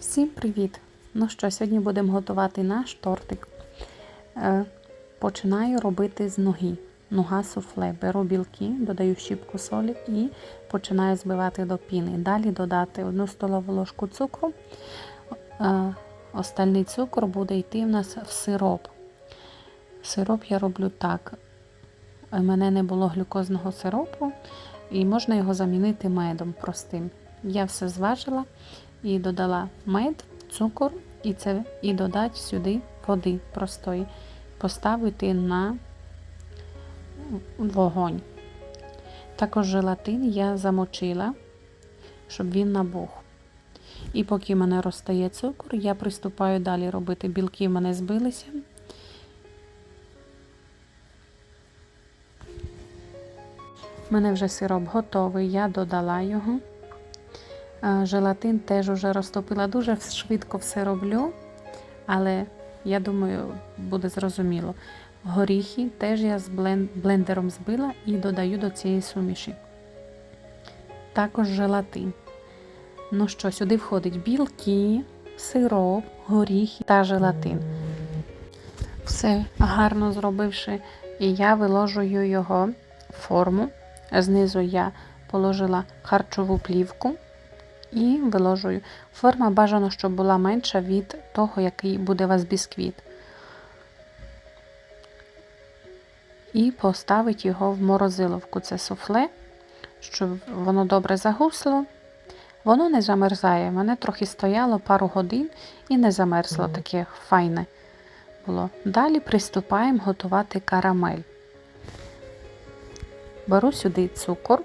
Всім привіт! Ну що, сьогодні будемо готувати наш тортик. Е, починаю робити з ноги. Нога суфле. Беру білки, додаю щіпку солі і починаю збивати до піни. Далі додати 1 столову ложку цукру. Е, остальний цукор буде йти в нас в сироп. Сироп я роблю так. У мене не було глюкозного сиропу, і можна його замінити медом простим. Я все зважила і додала мед, цукор і це і додати сюди води простої, поставити на вогонь. Також желатин я замочила, щоб він набух. І поки в мене розтає цукор, я приступаю далі робити. Білки в мене збилися. У мене вже сироп готовий, я додала його. Желатин теж вже розтопила. Дуже швидко все роблю, але я думаю, буде зрозуміло. Горіхи теж я з блендером збила і додаю до цієї суміші. Також желатин. Ну що, сюди входить білки, сироп, горіхи та желатин. Все гарно зробивши, і я виложую його в форму. Знизу я положила харчову плівку і виложую. Форма бажано, щоб була менша від того, який буде у вас бісквіт. І поставити його в морозиловку. Це суфле, щоб воно добре загусло. Воно не замерзає. Мене трохи стояло пару годин і не замерзло таке файне було. Далі приступаємо готувати карамель. Беру сюди цукор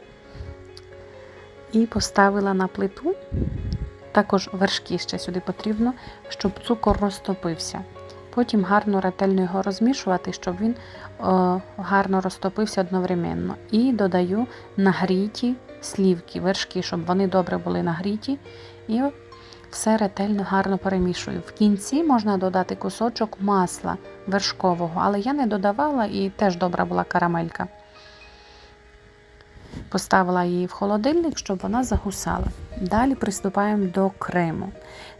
і поставила на плиту. Також вершки ще сюди потрібно, щоб цукор розтопився. Потім гарно ретельно його розмішувати, щоб він о, гарно розтопився одновременно. І додаю нагріті слівки, вершки, щоб вони добре були нагріті. І все ретельно гарно перемішую. В кінці можна додати кусочок масла вершкового, але я не додавала і теж добра була карамелька. Поставила її в холодильник, щоб вона загусала. Далі приступаємо до крему.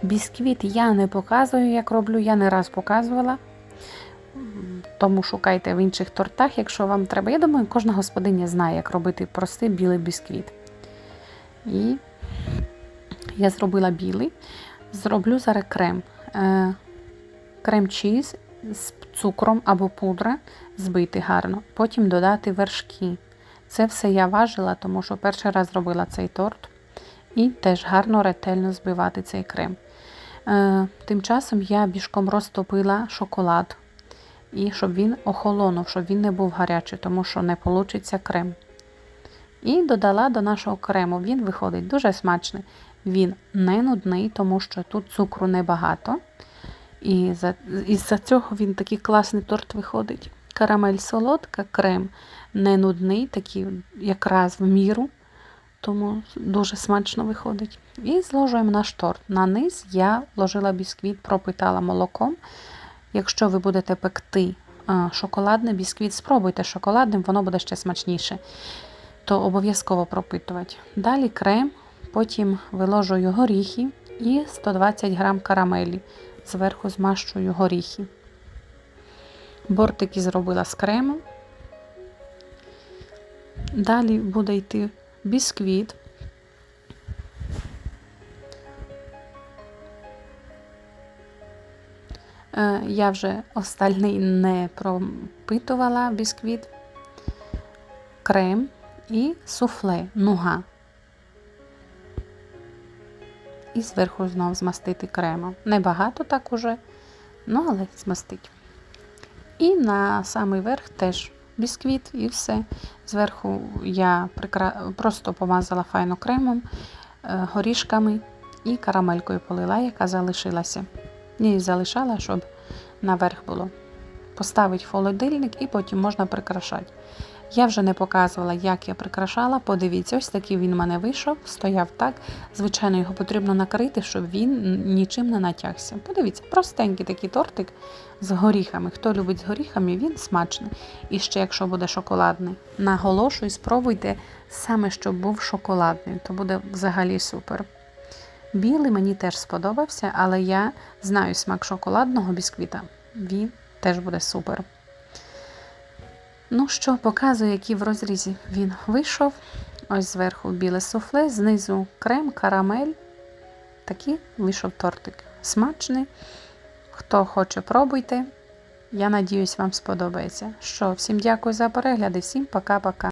Бісквіт я не показую, як роблю, я не раз показувала. Тому шукайте в інших тортах, якщо вам треба. Я думаю, кожна господиня знає, як робити простий білий бісквіт. І я зробила білий. Зроблю зараз крем. Е, крем чіз з цукром або пудра, збити гарно. Потім додати вершки. Це все я важила, тому що перший раз робила цей торт. І теж гарно ретельно збивати цей крем. Е, Тим часом я бішком розтопила шоколад, і щоб він охолонув, щоб він не був гарячий, тому що не вийде крем. І додала до нашого крему. Він виходить дуже смачний. Він не нудний, тому що тут цукру небагато. І за цього він такий класний торт виходить. Карамель солодка, крем не нудний, такий якраз в міру, тому дуже смачно виходить. І зложуємо наш торт. На низ я вложила бісквіт, пропитала молоком. Якщо ви будете пекти шоколадний бісквіт, спробуйте шоколадним, воно буде ще смачніше. То обов'язково пропитувати. Далі крем, потім виложую горіхи і 120 грам карамелі. Зверху змащую горіхи. Бортики зробила з кремом. Далі буде йти бісквіт. Е, я вже остальний не пропитувала бісквіт, крем і суфле, нуга. І зверху знову змастити кремом. Небагато так уже, ну але змастить. І на самий верх теж бісквіт і все. Зверху я просто помазала файно кремом, е, горішками і карамелькою полила, яка залишилася. І залишала, щоб наверх було. Поставити в холодильник і потім можна прикрашати. Я вже не показувала, як я прикрашала. Подивіться, ось такий він у мене вийшов, стояв так. Звичайно, його потрібно накрити, щоб він нічим не натягся. Подивіться, простенький такий тортик з горіхами. Хто любить з горіхами, він смачний. І ще, якщо буде шоколадний, наголошую, спробуйте саме, щоб був шоколадний, то буде взагалі супер. Білий мені теж сподобався, але я знаю смак шоколадного бісквіта. Він теж буде супер. Ну що, показую, які в розрізі він вийшов. Ось зверху біле суфле, знизу крем, карамель. Такий вийшов тортик. Смачний. Хто хоче, пробуйте. Я надіюсь, вам сподобається. Що, всім дякую за перегляд і всім пока-пока.